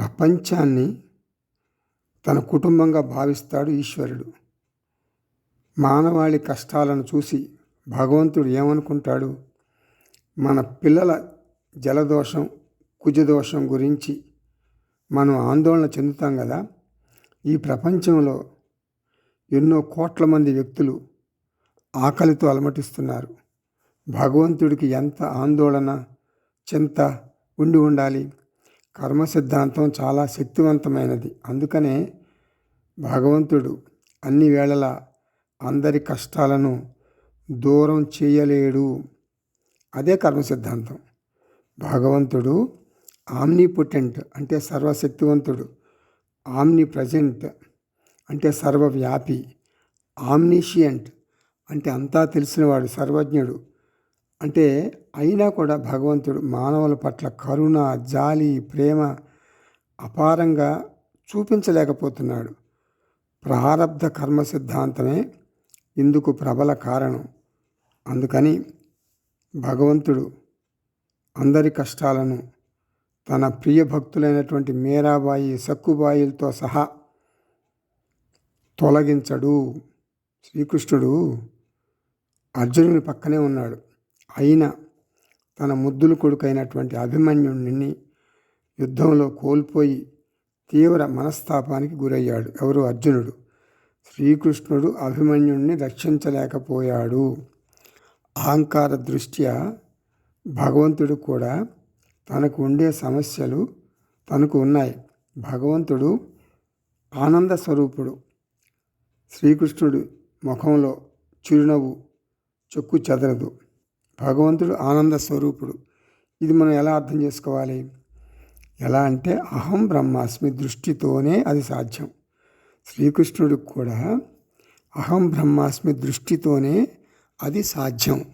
ప్రపంచాన్ని తన కుటుంబంగా భావిస్తాడు ఈశ్వరుడు. మానవాళి కష్టాలను చూసి భగవంతుడు ఏమనుకుంటాడు? మన పిల్లల జలదోషం కుజదోషం గురించి మనం ఆందోళన చెందుతాం కదా? ఈ ప్రపంచంలో ఎన్నో కోట్ల మంది వ్యక్తులు ఆకలితో అలమటిస్తున్నారు. భగవంతుడికి ఎంత ఆందోళన చింత ఉండి ఉండాలి? కర్మ సిద్ధాంతం చాలా శక్తివంతమైనది. అందుకనే భగవంతుడు అన్ని వేళలా అందరి కష్టాలను దూరం చేయలేడు. అదే కర్మ సిద్ధాంతం భగవంతుడు ఆమ్నిపుటెంట్ అంటే సర్వశక్తివంతుడు ఆమ్ని ప్రజెంట్ అంటే సర్వవ్యాపి ఆమ్నిషియంట్ అంటే అంతా తెలిసినవాడు సర్వజ్ఞుడు. అంటే అయినా కూడా భగవంతుడు మానవుల పట్ల కరుణ జాలి ప్రేమ అపారంగా చూపించలేకపోతున్నాడు. ప్రారబ్ధ కర్మ సిద్ధాంతమే ఇందుకు ప్రబల కారణం. అందుకని భగవంతుడు అందరి కష్టాలను తన ప్రియ భక్తులైనటువంటి మీరాబాయి సక్కుబాయిలతో సహా తొలగించడు. శ్రీకృష్ణుడు అర్జునుని పక్కనే ఉన్నాడు. అయినా తన ముద్దుల కొడుకైనటువంటి అభిమన్యుడిని యుద్ధంలో కోల్పోయి తీవ్ర మనస్తాపానికి గురయ్యాడు. ఎవరు? అర్జునుడు. శ్రీకృష్ణుడు అభిమన్యుణ్ణి రక్షించలేకపోయాడు. అహంకార దృష్ట్యా భగవంతుడు కూడా తనకు ఉండే సమస్యలు తనకు ఉన్నాయి. భగవంతుడు ఆనంద స్వరూపుడు. శ్రీకృష్ణుడు ముఖంలో చిరునవ్వు చెక్కు చెదరదు. భగవంతుడు ఆనంద స్వరూపుడు. ఇది మనం ఎలా అర్థం చేసుకోవాలి? ఎలా అంటే అహం బ్రహ్మాస్మి దృష్టితోనే అది సాధ్యం. శ్రీకృష్ణుడికి కూడా అహం బ్రహ్మాస్మి దృష్టితోనే అది సాధ్యం.